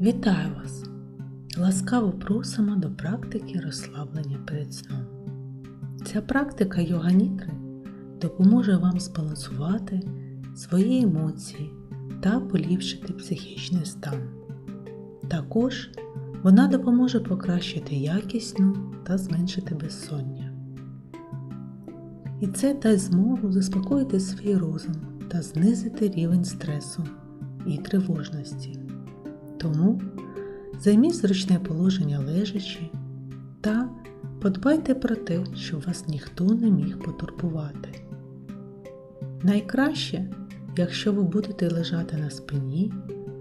Вітаю вас! Ласкаво просимо до практики розслаблення перед сном. Ця практика йога-нітри допоможе вам збалансувати свої емоції та поліпшити психічний стан. Також вона допоможе покращити якість сну та зменшити безсоння. І це дасть змогу заспокоїти свій розум та знизити рівень стресу і тривожності. Тому займіть зручне положення лежачи та подбайте про те, щоб вас ніхто не міг потурбувати. Найкраще, якщо ви будете лежати на спині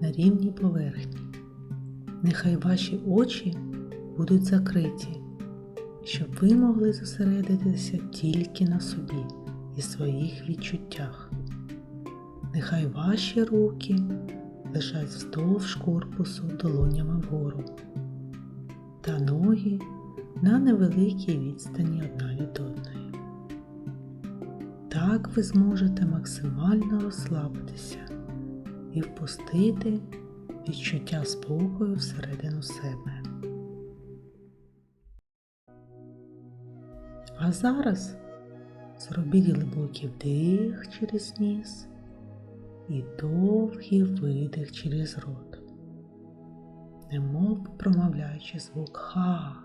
на рівній поверхні. Нехай ваші очі будуть закриті, щоб ви могли зосередитися тільки на собі і своїх відчуттях. Нехай ваші руки лежать вздовж корпусу долонями вгору та ноги на невеликій відстані одна від одної. Так ви зможете максимально розслабитися і впустити відчуття спокою всередину себе. А зараз зробіть глибокий вдих через ніс і довгий видих через рот, немов промовляючи звук Ха.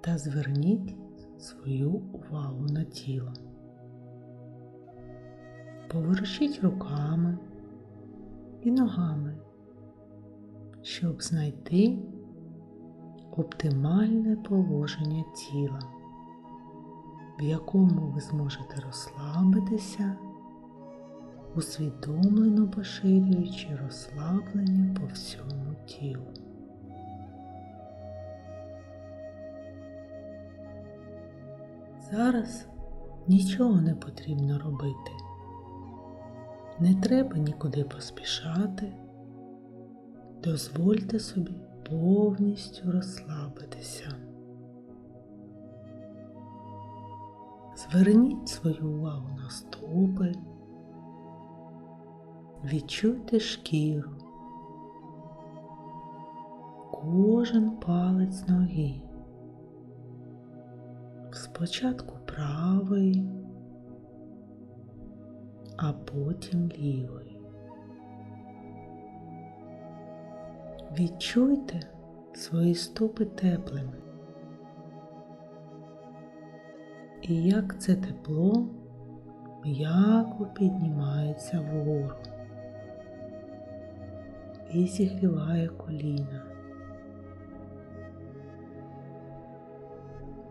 Та зверніть свою увагу на тіло. Поворушіть руками і ногами, щоб знайти оптимальне положення тіла, в якому ви зможете розслабитися, усвідомлено поширюючи розслаблення по всьому тілу. Зараз нічого не потрібно робити. Не треба нікуди поспішати. Дозвольте собі повністю розслабитися. Зверніть свою увагу на стопи, відчуйте шкіру, кожен палець ноги. Спочатку правий, а потім лівий. Відчуйте свої стопи теплими. І як це тепло м'яко піднімається вгору і зігріває коліна.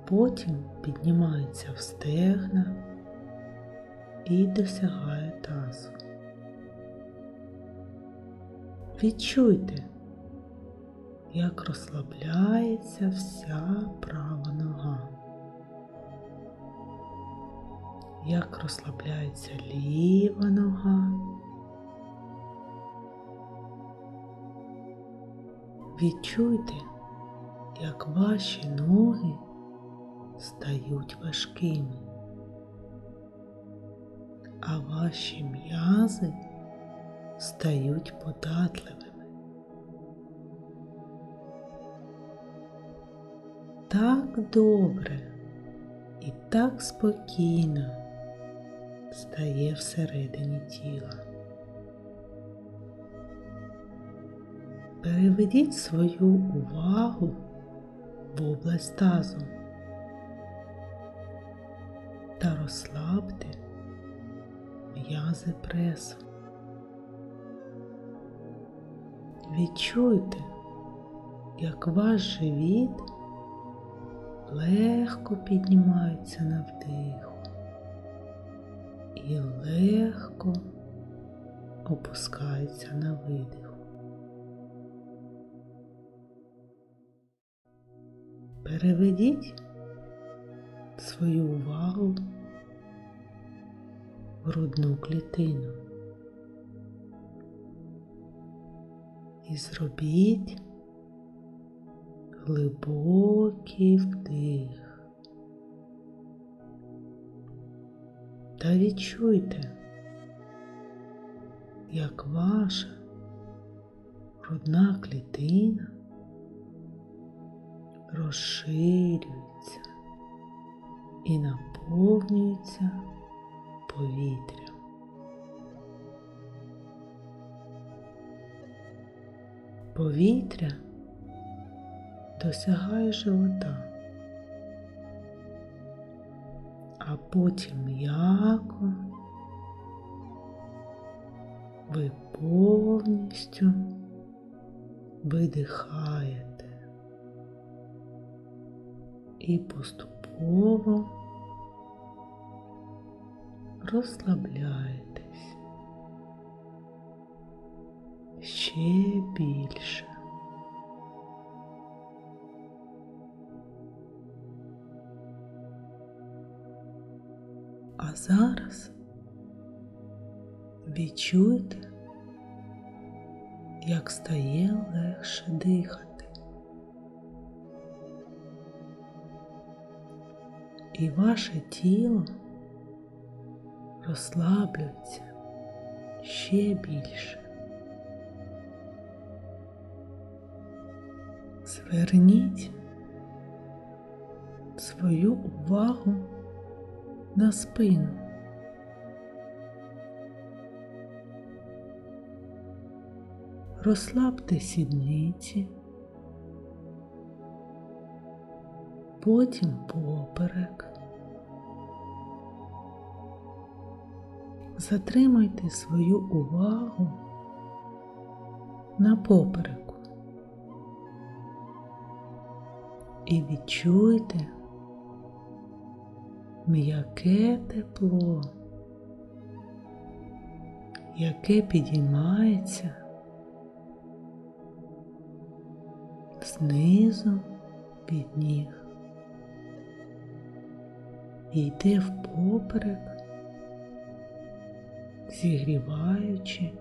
Потім піднімається в стегна і досягає тазу. Відчуйте, як розслабляється вся права нога, як розслабляється ліва нога. Відчуйте, як ваші ноги стають важкими, а ваші м'язи стають податливими. Так добре і так спокійно стає всередині тіла. Переведіть свою увагу в область тазу та розслабте м'язи пресу. Відчуйте, як ваш живіт легко піднімається на вдиху і легко опускається на видиху. Переведіть свою увагу в грудну клітину. І зробіть глибокий вдих. Та відчуйте, як ваша грудна клітина розширюється і наповнюється повітрям. Повітря досягає живота, а потім м'яко ви повністю видихаєте і поступово розслабляєтесь ще більше. А зараз відчуйте, як стає легше дихати. І ваше тіло розслаблюється ще більше. Зверніть свою увагу на спину. Розслабте сідниці, потім поперек. Затримайте свою увагу на попереку і відчуйте м'яке тепло, яке підіймається знизу під ніг і йде впоперек, зігріваючи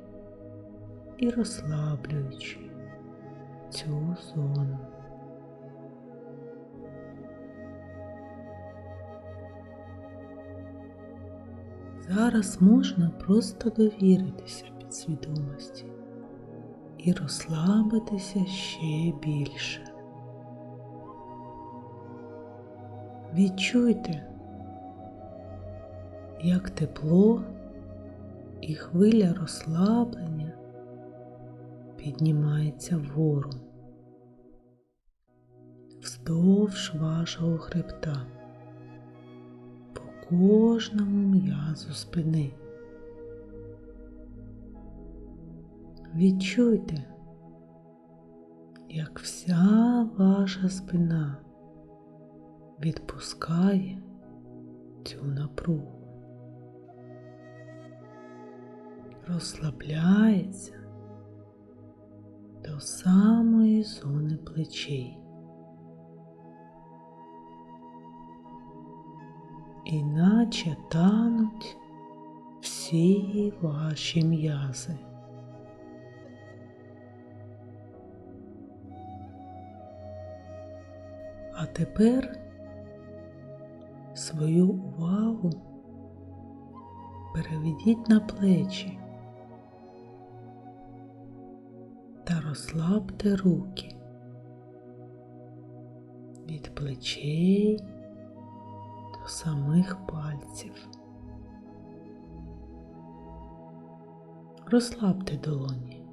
і розслаблюючи цю зону. Зараз можна просто довіритися підсвідомості і розслабитися ще більше. Відчуйте, як тепло і хвиля розслаблення піднімається вгору вздовж вашого хребта по кожному м'язу спини. Відчуйте, як вся ваша спина відпускає цю напругу, розслабляється до самої зони плечей. Іначе тануть всі ваші м'язи. А тепер свою увагу переведіть на плечі розслабте руки. Від плечей до самих пальців. Розслабте долоні,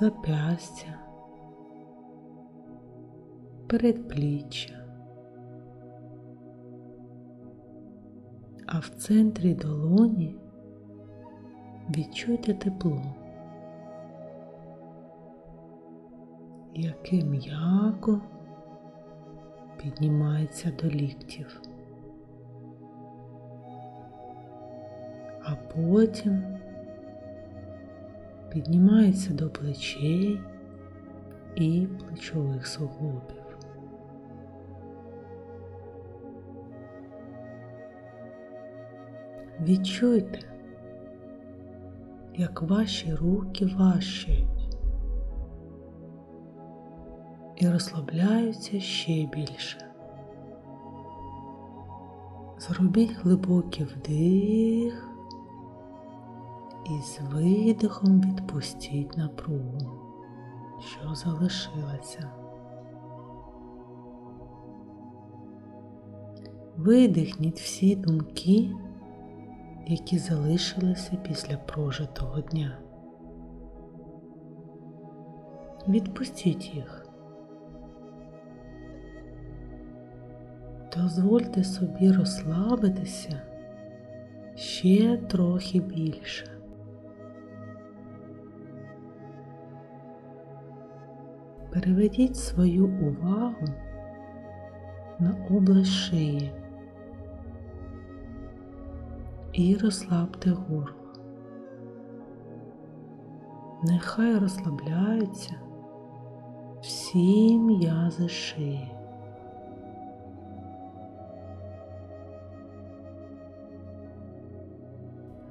запястя. Передпліччя, а в центрі долоні відчуйте тепло, яке м'яко піднімається до ліктів, а потім піднімається до плечей і плечових суглобів. Відчуйте, як ваші руки важчають і розслабляються ще більше. Зробіть глибокий вдих І з видихом відпустіть напругу, що залишилася. Видихніть всі думки, які залишилися після прожитого дня. Відпустіть їх. Дозвольте собі розслабитися ще трохи більше. Переведіть свою увагу на область шиї і розслабте горло. Нехай розслабляються всі м'язи шиї.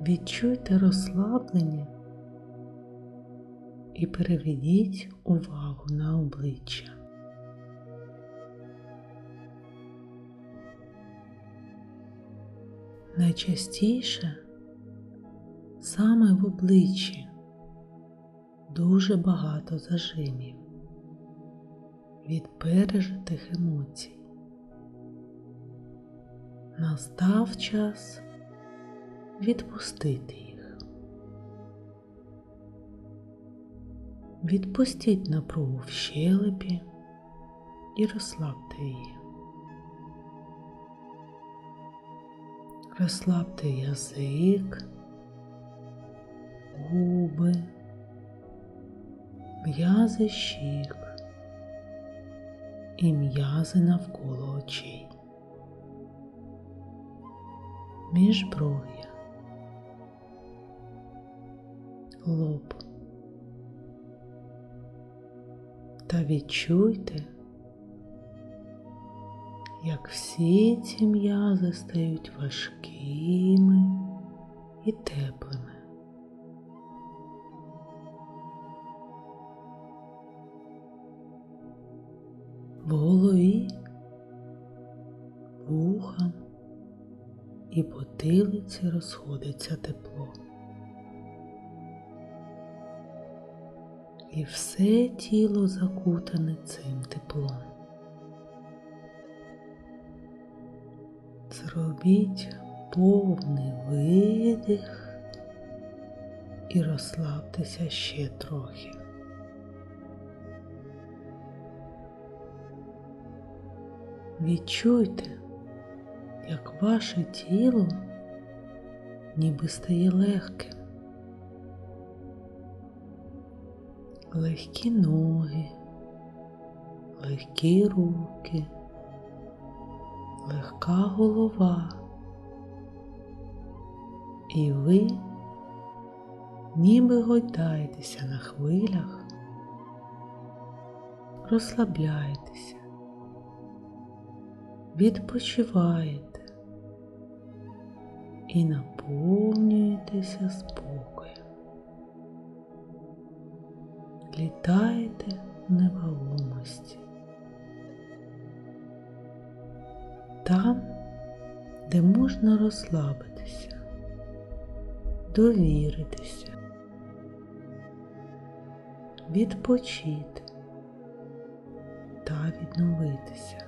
Відчуйте розслаблення і переведіть увагу на обличчя. Найчастіше саме в обличчі дуже багато зажимів від пережитих емоцій. Настав час відпустити їх. Відпустіть напругу в щелепі і розслабте її. Розслабте язик, губи, м'язи щік і м'язи навколо очей. Між Міжбров'я, лоб. Та відчуйте, як всі ці м'язи стають важкими і теплими. В голові, вухам і потилиці розходиться тепло. І все тіло закутане цим теплом. Зробіть повний видих і розслабтеся ще трохи. Відчуйте, як ваше тіло ніби стає легким. Легкі ноги, легкі руки, легка голова. І ви ніби гойдаєтеся на хвилях, розслабляєтеся, відпочиваєте і наповнюєтеся спокоєм. Літаєте в невагомості. Там, де можна розслабитися, довіритися, відпочити та відновитися.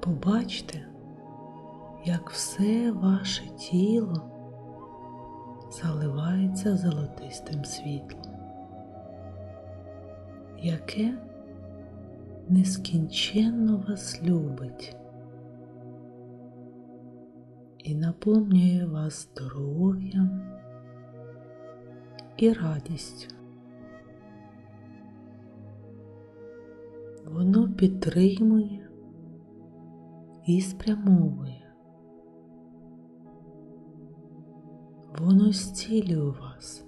Побачте, як все ваше тіло заливається золотистим світлом, яке нескінченно вас любить і наповнює вас здоров'ям і радістю. Воно підтримує і спрямовує. Воно зцілює вас.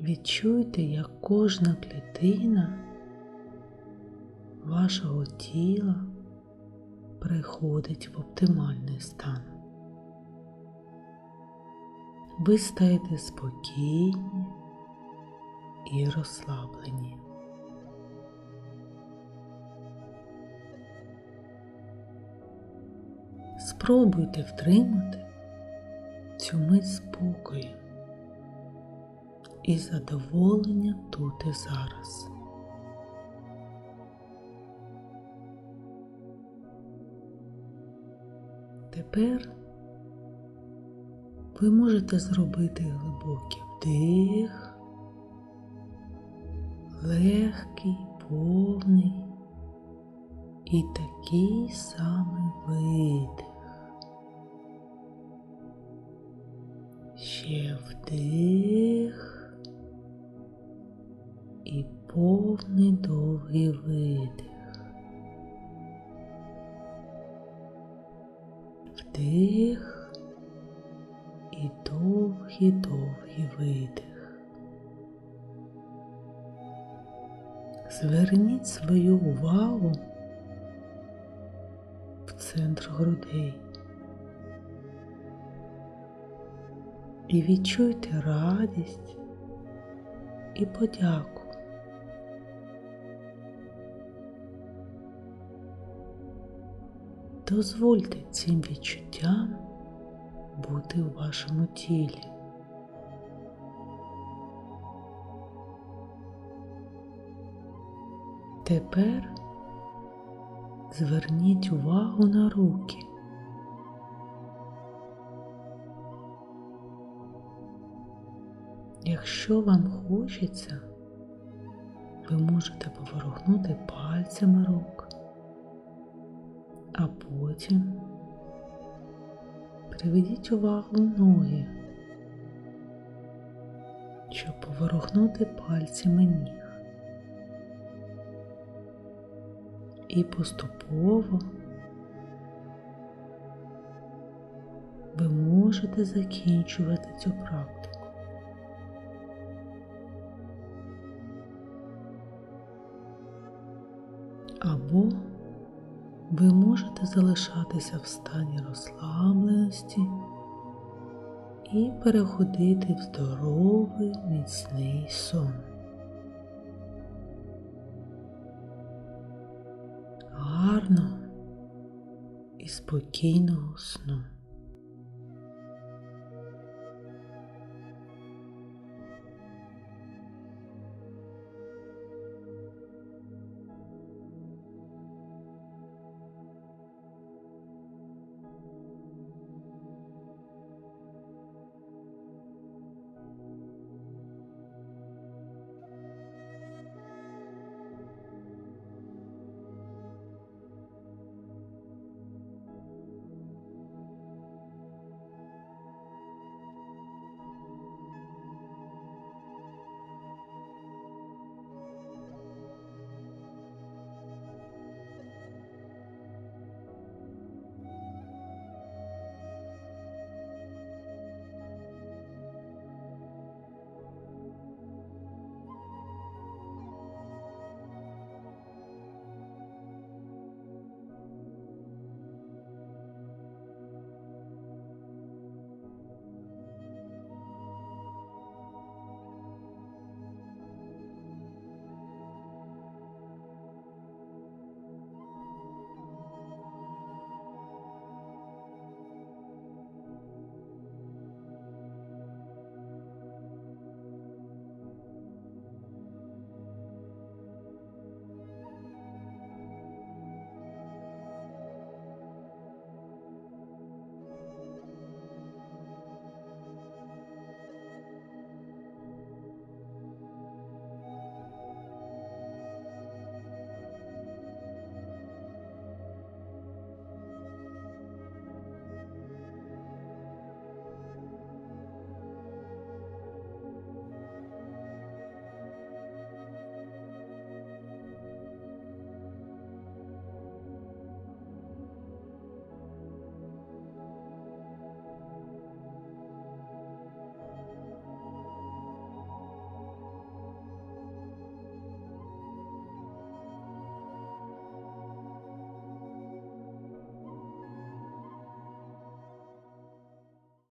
Відчуйте, як кожна клітина вашого тіла приходить в оптимальний стан. Ви стаєте спокійні і розслаблені. Спробуйте втримати цю мить спокою і задоволення тут і зараз. Тепер ви можете зробити глибокий вдих, легкий, повний і такий самий видих. Ще вдих і повний довгий видих. Вдих і довгий довгий видих. Зверніть свою увагу в центр грудей і відчуйте радість і подяку. Дозвольте цим відчуттям бути у вашому тілі. Тепер зверніть увагу на руки. Якщо вам хочеться, ви можете поворухнути пальцями рук, а потім приведіть увагу ноги, щоб поворухнути пальцями ніг. І поступово ви можете закінчувати цю практику. Або ви можете залишатися в стані розслабленості і переходити в здоровий міцний сон. Гарного і спокійного сну.